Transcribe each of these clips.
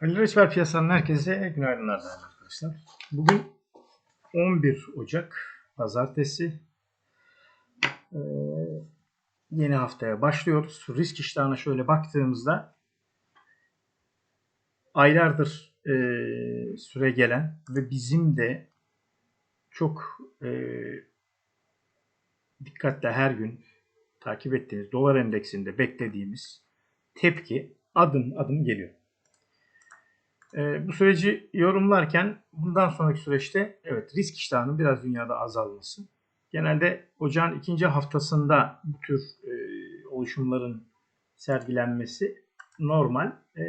Halil Reçber piyasanın herkese günaydınlar arkadaşlar. Bugün 11 Ocak Pazartesi. Ee, yeni haftaya başlıyoruz. Risk iştahına şöyle baktığımızda aylardır e, süre gelen ve bizim de çok e, dikkatle her gün takip ettiğimiz dolar endeksinde beklediğimiz tepki adım adım geliyor. E, bu süreci yorumlarken bundan sonraki süreçte evet risk iştahının biraz dünyada azalması. Genelde ocağın ikinci haftasında bu tür e, oluşumların sergilenmesi normal. E,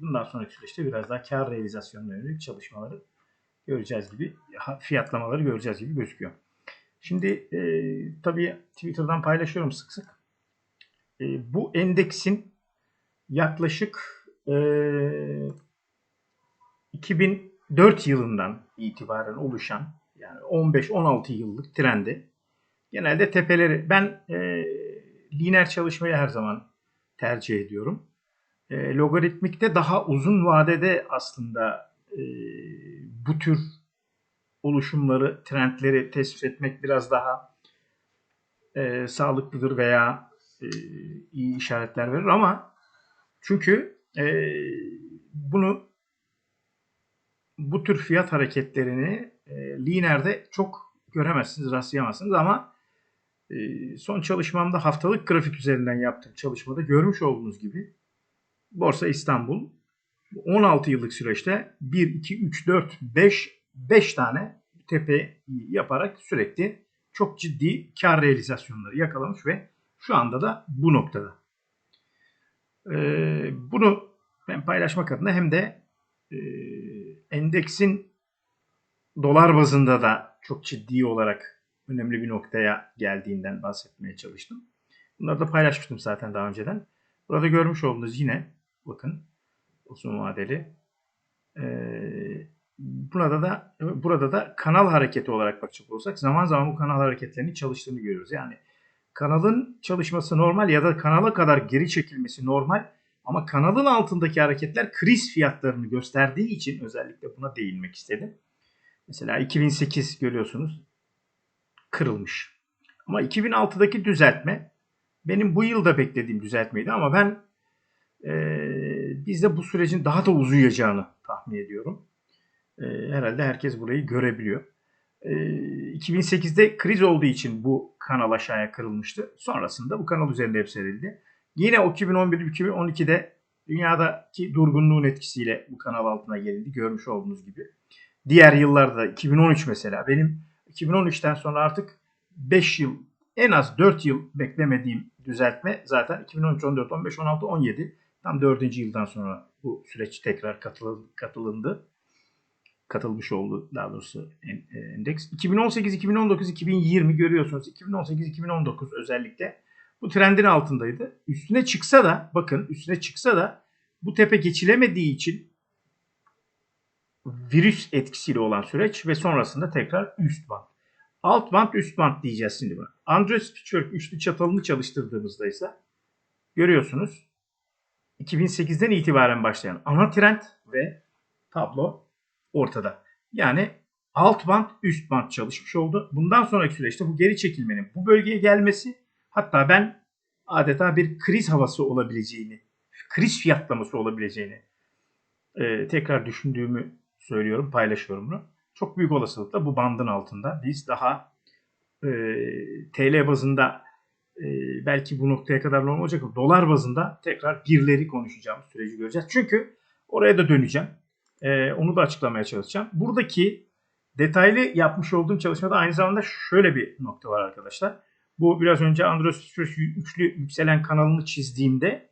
bundan sonraki süreçte biraz daha kar realizasyonuna yönelik çalışmaları göreceğiz gibi, fiyatlamaları göreceğiz gibi gözüküyor. Şimdi e, tabii Twitter'dan paylaşıyorum sık sık. E, bu endeksin yaklaşık e, 2004 yılından itibaren oluşan yani 15-16 yıllık trendi genelde tepeleri ben e, lineer çalışmayı her zaman tercih ediyorum. E, logaritmikte daha uzun vadede aslında e, bu tür oluşumları, trendleri tespit etmek biraz daha e, sağlıklıdır veya e, iyi işaretler verir ama çünkü e, bunu bu tür fiyat hareketlerini e, lineerde çok göremezsiniz, rastlayamazsınız ama e, son çalışmamda haftalık grafik üzerinden yaptığım çalışmada görmüş olduğunuz gibi Borsa İstanbul 16 yıllık süreçte 1, 2, 3, 4, 5, 5 tane tepe yaparak sürekli çok ciddi kar realizasyonları yakalamış ve şu anda da bu noktada. Ee, bunu ben paylaşmak adına hem de e, endeksin dolar bazında da çok ciddi olarak önemli bir noktaya geldiğinden bahsetmeye çalıştım. Bunları da paylaşmıştım zaten daha önceden. Burada görmüş olduğunuz yine bakın uzun vadeli. Ee, burada da burada da kanal hareketi olarak bakacak olursak zaman zaman bu kanal hareketlerinin çalıştığını görüyoruz. Yani kanalın çalışması normal ya da kanala kadar geri çekilmesi normal ama kanalın altındaki hareketler kriz fiyatlarını gösterdiği için özellikle buna değinmek istedim. Mesela 2008 görüyorsunuz kırılmış. Ama 2006'daki düzeltme benim bu yılda beklediğim düzeltmeydi ama ben e, bizde bu sürecin daha da uzayacağını tahmin ediyorum. E, herhalde herkes burayı görebiliyor. E, 2008'de kriz olduğu için bu kanal aşağıya kırılmıştı. Sonrasında bu kanal üzerinde hep serildi. Yine o 2011-2012'de dünyadaki durgunluğun etkisiyle bu kanal altına gelindi. Görmüş olduğunuz gibi. Diğer yıllarda 2013 mesela benim 2013'ten sonra artık 5 yıl en az 4 yıl beklemediğim düzeltme zaten 2013, 14, 15, 16, 17 tam 4. yıldan sonra bu süreç tekrar katılındı. Katılmış oldu daha doğrusu endeks. 2018, 2019, 2020 görüyorsunuz. 2018, 2019 özellikle bu trendin altındaydı. Üstüne çıksa da bakın üstüne çıksa da bu tepe geçilemediği için virüs etkisiyle olan süreç ve sonrasında tekrar üst band. Alt band üst band diyeceğiz şimdi buna. Andreas Pitchwork üçlü çatalını çalıştırdığımızda ise görüyorsunuz 2008'den itibaren başlayan ana trend ve tablo ortada. Yani alt band üst band çalışmış oldu. Bundan sonraki süreçte bu geri çekilmenin bu bölgeye gelmesi hatta ben adeta bir kriz havası olabileceğini, kriz fiyatlaması olabileceğini e, tekrar düşündüğümü söylüyorum, paylaşıyorum bunu. Çok büyük olasılıkla bu bandın altında biz daha e, TL bazında e, belki bu noktaya kadar normal olacak dolar bazında tekrar birleri konuşacağımız süreci göreceğiz. Çünkü oraya da döneceğim. E, onu da açıklamaya çalışacağım. Buradaki detaylı yapmış olduğum çalışmada aynı zamanda şöyle bir nokta var arkadaşlar. Bu biraz önce Andros üçlü yükselen kanalını çizdiğimde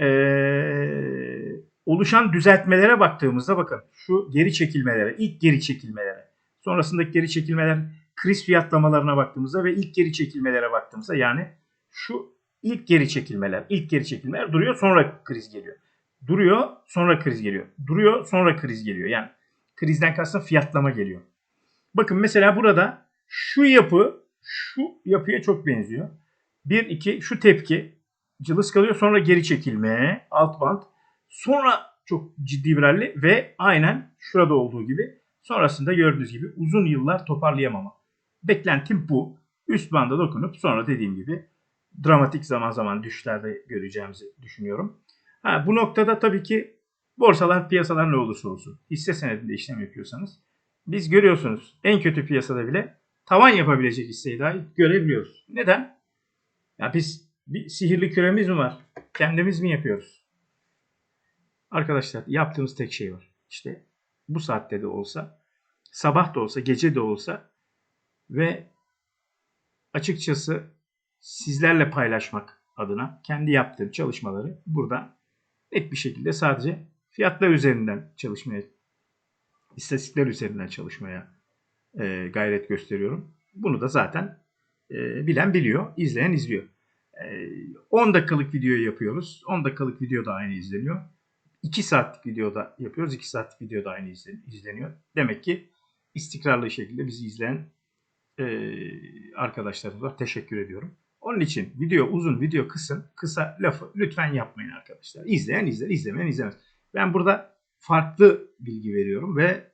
ee, oluşan düzeltmelere baktığımızda bakın şu geri çekilmelere, ilk geri çekilmelere, sonrasındaki geri çekilmeler kriz fiyatlamalarına baktığımızda ve ilk geri çekilmelere baktığımızda yani şu ilk geri çekilmeler, ilk geri çekilmeler duruyor sonra kriz geliyor. Duruyor sonra kriz geliyor. Duruyor sonra kriz geliyor. Yani krizden kastım fiyatlama geliyor. Bakın mesela burada şu yapı şu yapıya çok benziyor. Bir, iki şu tepki cılız kalıyor sonra geri çekilme alt band. Sonra çok ciddi bir rally ve aynen şurada olduğu gibi sonrasında gördüğünüz gibi uzun yıllar toparlayamama. Beklentim bu. Üst banda dokunup sonra dediğim gibi dramatik zaman zaman düşüşlerde göreceğimizi düşünüyorum. Ha, bu noktada tabii ki borsalar, piyasalar ne olursa olsun hisse senedinde işlem yapıyorsanız biz görüyorsunuz en kötü piyasada bile tavan yapabilecek dahi görebiliyoruz. Neden? Ya biz bir sihirli küremiz mi var? Kendimiz mi yapıyoruz? Arkadaşlar yaptığımız tek şey var. İşte bu saatte de olsa, sabah da olsa, gece de olsa ve açıkçası sizlerle paylaşmak adına kendi yaptığım çalışmaları burada net bir şekilde sadece fiyatlar üzerinden çalışmaya, istatistikler üzerinden çalışmaya e, gayret gösteriyorum. Bunu da zaten e, bilen biliyor, izleyen izliyor. E, 10 dakikalık video yapıyoruz. 10 dakikalık video da aynı izleniyor. 2 saatlik videoda yapıyoruz. 2 saatlik video da aynı izleniyor. Demek ki istikrarlı şekilde bizi izleyen e, arkadaşlarımıza teşekkür ediyorum. Onun için video uzun, video kısa, kısa lafı lütfen yapmayın arkadaşlar. İzleyen izler, izlemeyen izlemez. Ben burada farklı bilgi veriyorum ve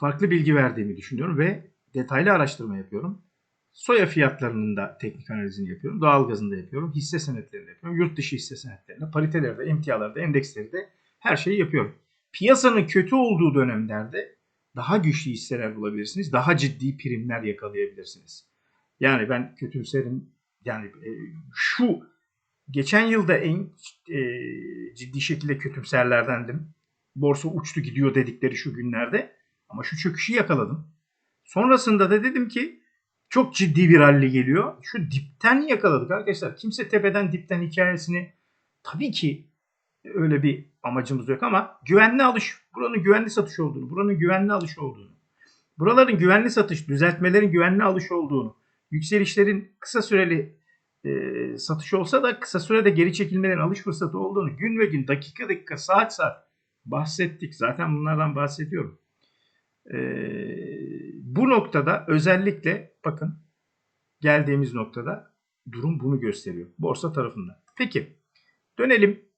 farklı bilgi verdiğimi düşünüyorum ve detaylı araştırma yapıyorum. Soya fiyatlarının da teknik analizini yapıyorum. Doğalgazını da yapıyorum. Hisse senetlerini yapıyorum. Yurt dışı hisse senetlerini, paritelerde, emtialarda, endekslerde her şeyi yapıyorum. Piyasanın kötü olduğu dönemlerde daha güçlü hisseler bulabilirsiniz. Daha ciddi primler yakalayabilirsiniz. Yani ben kötümserim. Yani e, şu geçen yılda en e, ciddi şekilde kötümserlerdendim. Borsa uçtu gidiyor dedikleri şu günlerde. Ama şu çöküşü yakaladım. Sonrasında da dedim ki çok ciddi bir rally geliyor. Şu dipten yakaladık arkadaşlar. Kimse tepeden dipten hikayesini tabii ki öyle bir amacımız yok ama güvenli alış, buranın güvenli satış olduğunu, buranın güvenli alış olduğunu, buraların güvenli satış, düzeltmelerin güvenli alış olduğunu, yükselişlerin kısa süreli e, satış olsa da kısa sürede geri çekilmelerin alış fırsatı olduğunu gün ve gün, dakika dakika, saat saat bahsettik. Zaten bunlardan bahsediyorum. E, bu noktada özellikle bakın geldiğimiz noktada durum bunu gösteriyor. Borsa tarafında. Peki dönelim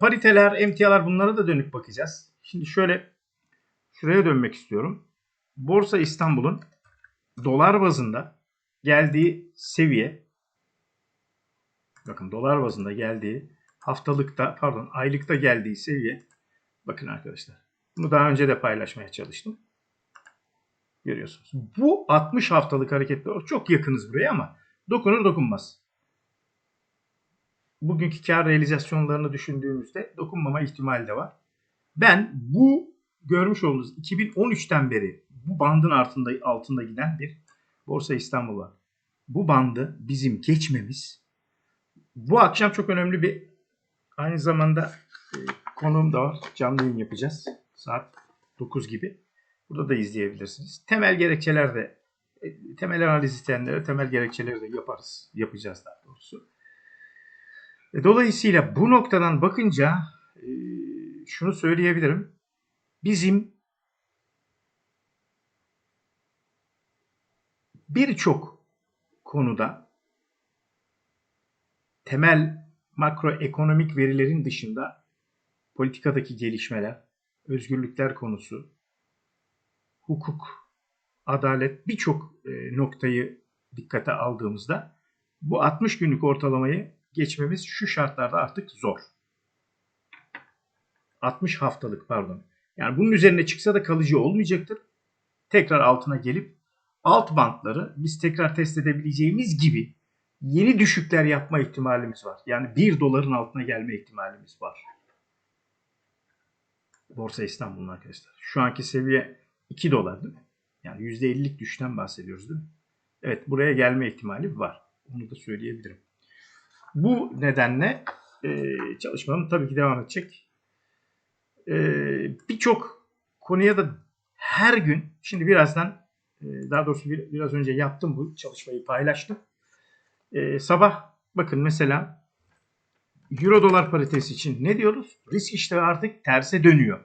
Pariteler, emtialar bunlara da dönüp bakacağız. Şimdi şöyle şuraya dönmek istiyorum. Borsa İstanbul'un dolar bazında geldiği seviye bakın dolar bazında geldiği haftalıkta pardon aylıkta geldiği seviye bakın arkadaşlar. Bunu daha önce de paylaşmaya çalıştım. Görüyorsunuz. Bu 60 haftalık hareketler çok yakınız buraya ama dokunur dokunmaz bugünkü kar realizasyonlarını düşündüğümüzde dokunmama ihtimali de var. Ben bu görmüş olduğunuz 2013'ten beri bu bandın altında, altında giden bir Borsa İstanbul var. Bu bandı bizim geçmemiz bu akşam çok önemli bir aynı zamanda e, konuğum da var. Canlı yayın yapacağız. Saat 9 gibi. Burada da izleyebilirsiniz. Temel gerekçeler de e, temel analiz isteyenlere temel gerekçeleri de yaparız. Yapacağız daha doğrusu. E, dolayısıyla bu noktadan bakınca e, şunu söyleyebilirim. Bizim birçok konuda temel makroekonomik verilerin dışında politikadaki gelişmeler, özgürlükler konusu, hukuk, adalet birçok e, noktayı dikkate aldığımızda bu 60 günlük ortalamayı geçmemiz şu şartlarda artık zor. 60 haftalık pardon. Yani bunun üzerine çıksa da kalıcı olmayacaktır. Tekrar altına gelip alt bantları biz tekrar test edebileceğimiz gibi yeni düşükler yapma ihtimalimiz var. Yani 1 doların altına gelme ihtimalimiz var. Borsa İstanbul'un arkadaşlar. Şu anki seviye 2 dolar değil mi? Yani %50'lik düşten bahsediyoruz değil mi? Evet buraya gelme ihtimali var. Onu da söyleyebilirim. Bu nedenle e, çalışmam tabii ki devam edecek. E, Birçok konuya da her gün, şimdi birazdan e, daha doğrusu bir, biraz önce yaptım bu çalışmayı paylaştım. E, sabah bakın mesela Euro dolar paritesi için ne diyoruz? Risk işte artık terse dönüyor.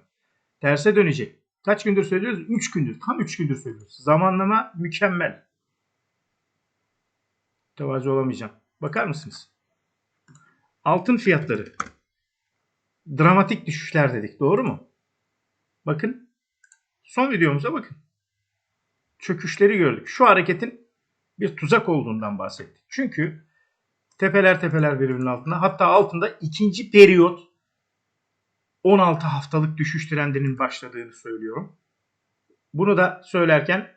Terse dönecek. Kaç gündür söylüyoruz? 3 gündür. Tam 3 gündür söylüyoruz. Zamanlama mükemmel. Tevazu olamayacağım. Bakar mısınız? Altın fiyatları. dramatik düşüşler dedik. Doğru mu? Bakın. Son videomuza bakın. Çöküşleri gördük. Şu hareketin bir tuzak olduğundan bahsettik. Çünkü tepeler tepeler birbirinin altında. Hatta altında ikinci periyot 16 haftalık düşüş trendinin başladığını söylüyorum. Bunu da söylerken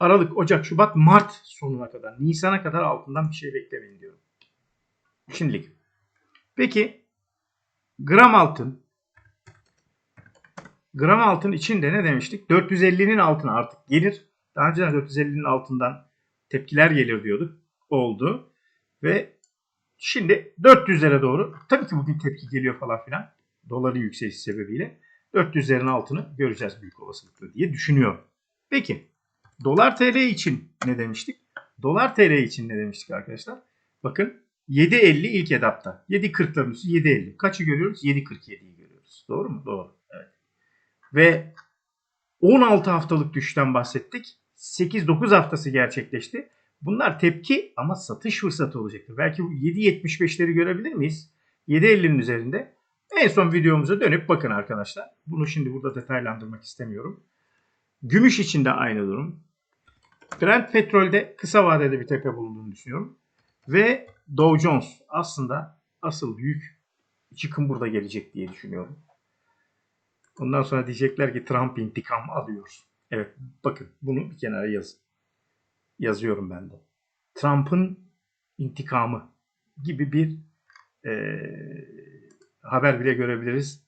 Aralık, Ocak, Şubat, Mart sonuna kadar, Nisan'a kadar altından bir şey beklemeyin diyorum. Şimdilik. Peki gram altın gram altın içinde ne demiştik? 450'nin altına artık gelir. Daha önce 450'nin altından tepkiler gelir diyorduk. Oldu. Ve şimdi 400'lere doğru tabii ki bugün tepki geliyor falan filan. Doların yükselişi sebebiyle 400'lerin altını göreceğiz büyük olasılıkla diye düşünüyorum. Peki dolar TL için ne demiştik? Dolar TL için ne demiştik arkadaşlar? Bakın 7.50 ilk etapta. 7.40'ların üstü 7.50. Kaçı görüyoruz? 7.47'yi görüyoruz. Doğru mu? Doğru. Evet. Ve 16 haftalık düşüşten bahsettik. 8-9 haftası gerçekleşti. Bunlar tepki ama satış fırsatı olacaktır. Belki bu 7.75'leri görebilir miyiz? 7.50'nin üzerinde. En son videomuza dönüp bakın arkadaşlar. Bunu şimdi burada detaylandırmak istemiyorum. Gümüş için de aynı durum. Brent petrolde kısa vadede bir tepe bulunduğunu düşünüyorum. Ve Dow Jones aslında asıl büyük çıkım burada gelecek diye düşünüyorum. Ondan sonra diyecekler ki Trump intikam alıyor. Evet bakın bunu bir kenara yazın. Yazıyorum ben de. Trump'ın intikamı gibi bir e, haber bile görebiliriz.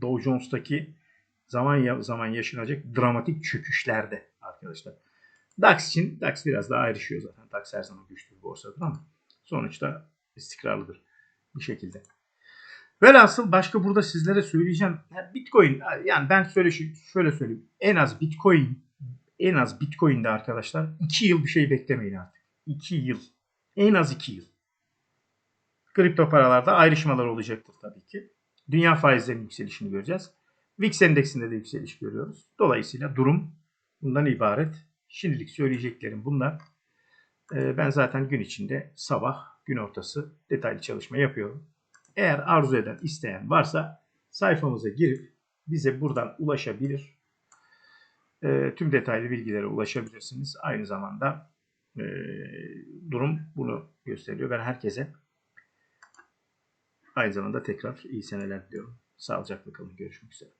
Dow Jones'taki zaman zaman yaşanacak dramatik çöküşlerde arkadaşlar. DAX için DAX biraz daha ayrışıyor zaten. DAX her zaman güçlü bir borsadır ama sonuçta istikrarlıdır bir şekilde. Velhasıl başka burada sizlere söyleyeceğim. Bitcoin yani ben şöyle şöyle söyleyeyim. En az Bitcoin en az Bitcoin'de arkadaşlar 2 yıl bir şey beklemeyin artık. 2 yıl. En az 2 yıl. Kripto paralarda ayrışmalar olacaktır tabii ki. Dünya faizlerinin yükselişini göreceğiz. VIX endeksinde de yükseliş görüyoruz. Dolayısıyla durum bundan ibaret. Şimdilik söyleyeceklerim bunlar. Ee, ben zaten gün içinde sabah, gün ortası detaylı çalışma yapıyorum. Eğer arzu eden, isteyen varsa sayfamıza girip bize buradan ulaşabilir. E, tüm detaylı bilgilere ulaşabilirsiniz. Aynı zamanda e, durum bunu gösteriyor. Ben herkese aynı zamanda tekrar iyi seneler diliyorum. Sağlıcakla kalın. Görüşmek üzere.